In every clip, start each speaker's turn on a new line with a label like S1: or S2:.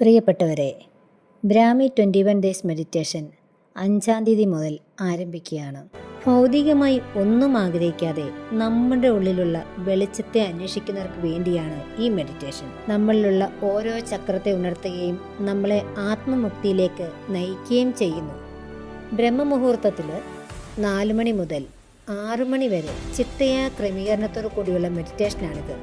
S1: പ്രിയപ്പെട്ടവരെ Brahmi twenty one days meditation അഞ്ചാം തീയതി മുതൽ ആരംഭിക്കുകയാണ്. ഭൗതികമായി ഒന്നും ആഗ്രഹിക്കാതെ നമ്മുടെ ഉള്ളിലുള്ള വെളിച്ചത്തെ അന്വേഷിക്കുന്നവർക്ക് വേണ്ടിയാണ് ഈ മെഡിറ്റേഷൻ. നമ്മളിലുള്ള ഓരോ ചക്രത്തെ ഉണർത്തുകയും നമ്മളെ ആത്മമുക്തിയിലേക്ക് നയിക്കുകയും ചെയ്യുന്നു. ബ്രഹ്മമുഹൂർത്തത്തിൽ നാല് മണി മുതൽ ആറു മണി വരെ ചിട്ടയായ ക്രമീകരണത്തോടു കൂടിയുള്ള മെഡിറ്റേഷനാണിത്.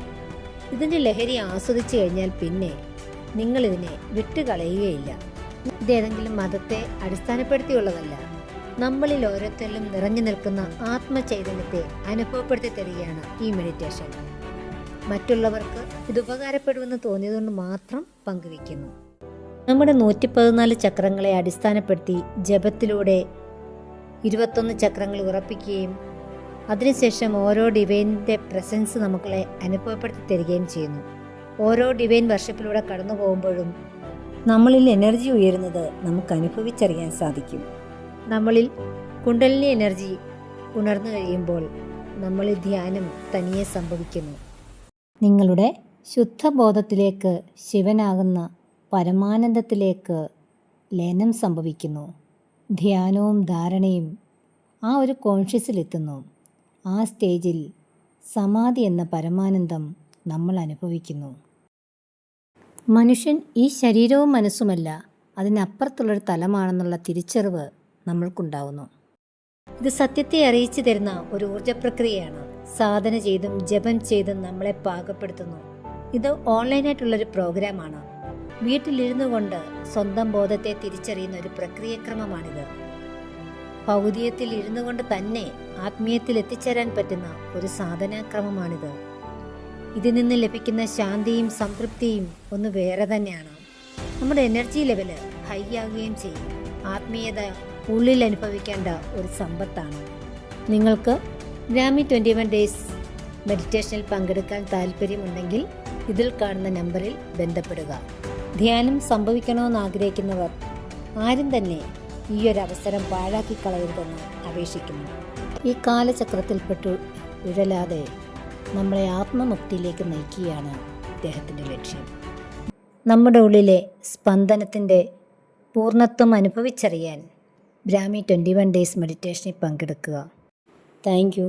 S1: ഇതിന്റെ ലഹരി ആസ്വദിച്ചു കഴിഞ്ഞാൽ പിന്നെ നിങ്ങളിതിനെ വിട്ടുകളയുകയില്ല. ഇതേതെങ്കിലും മതത്തെ അടിസ്ഥാനപ്പെടുത്തിയുള്ളതല്ല. നമ്മളിൽ ഓരോരുത്തരിലും നിറഞ്ഞു നിൽക്കുന്ന ആത്മചൈതന്യത്തെ അനുഭവപ്പെടുത്തി തരികയാണ് ഈ മെഡിറ്റേഷൻ മറ്റുള്ളവർക്ക് ഇത് ഉപകാരപ്പെടുമെന്ന് തോന്നിയതുകൊണ്ട് മാത്രം പങ്കുവയ്ക്കുന്നു. നമ്മുടെ നൂറ്റി പതിനാല് ചക്രങ്ങളെ അടിസ്ഥാനപ്പെടുത്തി ജപത്തിലൂടെ ഇരുപത്തൊന്ന് ചക്രങ്ങൾ ഉറപ്പിക്കുകയും അതിനുശേഷം ഓരോ ഡിവൈനിന്റെ പ്രസൻസ് നമുക്കളെ അനുഭവപ്പെടുത്തി തരികയും ചെയ്യുന്നു. ഓരോ ഡിവൈൻ വർഷിപ്പിലൂടെ കടന്നു പോകുമ്പോഴും നമ്മളിൽ എനർജി ഉയരുന്നത് നമുക്ക് അനുഭവിച്ചറിയാൻ സാധിക്കും. നമ്മളിൽ കുണ്ടലിനി എനർജി ഉണർന്നു കഴിയുമ്പോൾ നമ്മളിൽ ധ്യാനം തനിയെ സംഭവിക്കുന്നു. നിങ്ങളുടെ ശുദ്ധബോധത്തിലേക്ക് ശിവനാകുന്ന പരമാനന്ദത്തിലേക്ക് ലയനം സംഭവിക്കുന്നു. ധ്യാനവും ധാരണയും ആ ഒരു കോൺഷ്യസിലെത്തുന്നു ആ സ്റ്റേജിൽ സമാധി എന്ന പരമാനന്ദം നമ്മൾ അനുഭവിക്കുന്നു. മനുഷ്യൻ ഈ ശരീരവും മനസ്സുമല്ല അതിനപ്പുറത്തുള്ളൊരു തലമാണെന്നുള്ള തിരിച്ചറിവ് നമ്മൾക്കുണ്ടാവുന്നു. ഇത് സത്യത്തെ അറിയിച്ചു തരുന്ന ഒരു ഊർജ പ്രക്രിയയാണ് സാധന ചെയ്തും ജപം ചെയ്തും നമ്മളെ പാകപ്പെടുത്തുന്നു. ഇത് ഓൺലൈനായിട്ടുള്ളൊരു പ്രോഗ്രാമാണ്. വീട്ടിലിരുന്നു കൊണ്ട് സ്വന്തം ബോധത്തെ തിരിച്ചറിയുന്ന ഒരു പ്രക്രിയക്രമമാണിത്. ഭൗതികത്തിൽ ഇരുന്നു കൊണ്ട് തന്നെ ആത്മീയത്തിൽ എത്തിച്ചേരാൻ പറ്റുന്ന ഒരു സാധനാക്രമമാണിത്. ഇതിൽ നിന്ന് ലഭിക്കുന്ന ശാന്തിയും സംതൃപ്തിയും ഒന്ന് വേറെ തന്നെയാണ്. നമ്മുടെ എനർജി ലെവൽ ഹൈ ആകുകയും ചെയ്യും. ആത്മീയത ഉള്ളിൽ അനുഭവിക്കേണ്ട ഒരു സമ്പത്താണ്. നിങ്ങൾക്ക് ഗ്രാമി ട്വന്റി വൺ ഡേയ്സ് മെഡിറ്റേഷനിൽ പങ്കെടുക്കാൻ താല്പര്യമുണ്ടെങ്കിൽ ഇതിൽ കാണുന്ന നമ്പറിൽ ബന്ധപ്പെടുക. ധ്യാനം സംഭവിക്കണമെന്ന് ആഗ്രഹിക്കുന്നവർ ആരും തന്നെ ഈ ഒരു അവസരം പാഴാക്കി കളയരുതെന്ന് അപേക്ഷിക്കുന്നു. ഈ കാലചക്രത്തിൽപ്പെട്ടു ഉഴലാതെ നമ്മളെ ആത്മമുക്തിയിലേക്ക് നയിക്കുകയാണ് ഇദ്ദേഹത്തിന്റെ ലക്ഷ്യം. നമ്മുടെ ഉള്ളിലെ സ്പന്ദനത്തിന്റെ പൂർണത്വം അനുഭവിച്ചറിയാൻ ബ്രാഹ്മി ട്വന്റി വൺ ഡേയ്സ് മെഡിറ്റേഷനിൽ പങ്കെടുക്കുക. താങ്ക്